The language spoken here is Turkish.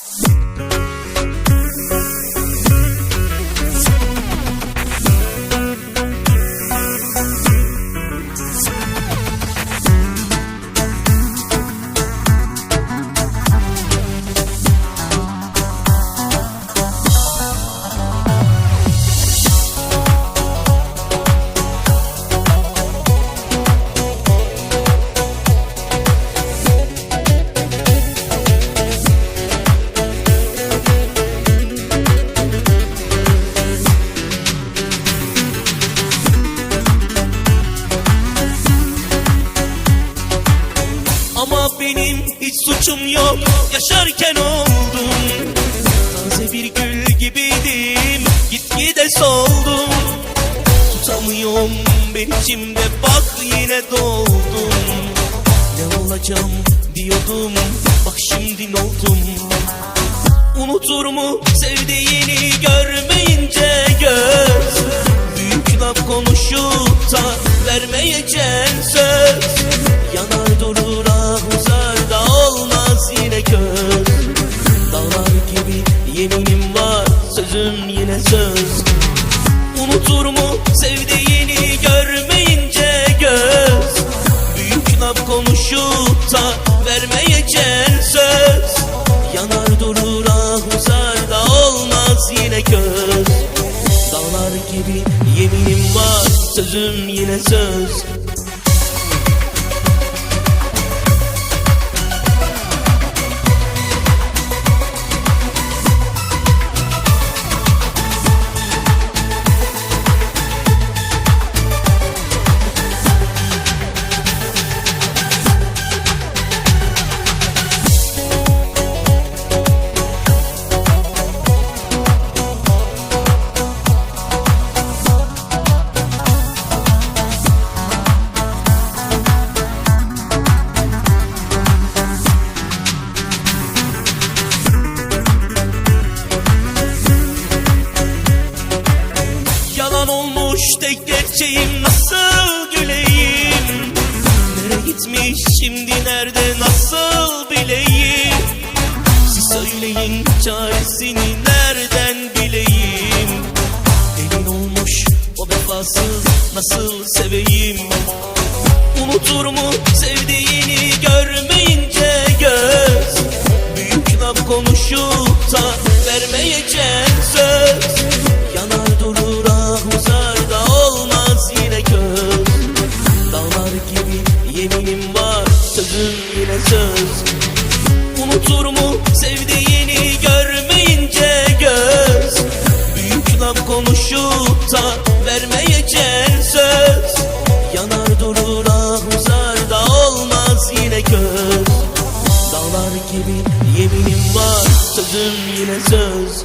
Bye. Hiç suçum yok Yaşarken oldum. Taze bir gül gibiydim Gitgide soldum. Tutamıyorum ben içimde Bak yine doldum. Ne olacağım diyordum Bak şimdi ne oldum Unutur mu sevdiğini görmeyince göz. Büyük laf konuşup da vermeyeceğin yeminim var sözüm yine söz tek gerçeğim nasıl güleyim Nereye gitmiş şimdi nerede nasıl bileyim Siz söyleyin çaresini nereden bileyim Elin olmuş o vefasız nasıl seveyim? Unutur mu sevdiğini görmeyince göz? Büyük laf konuşup Unutur mu? Sevdiğini görmeyince göz. Büyük laf konuşup da vermeyeceğin söz. Yanar durur ah da olmaz yine göz. Dağlar gibi yeminim var sözüm yine söz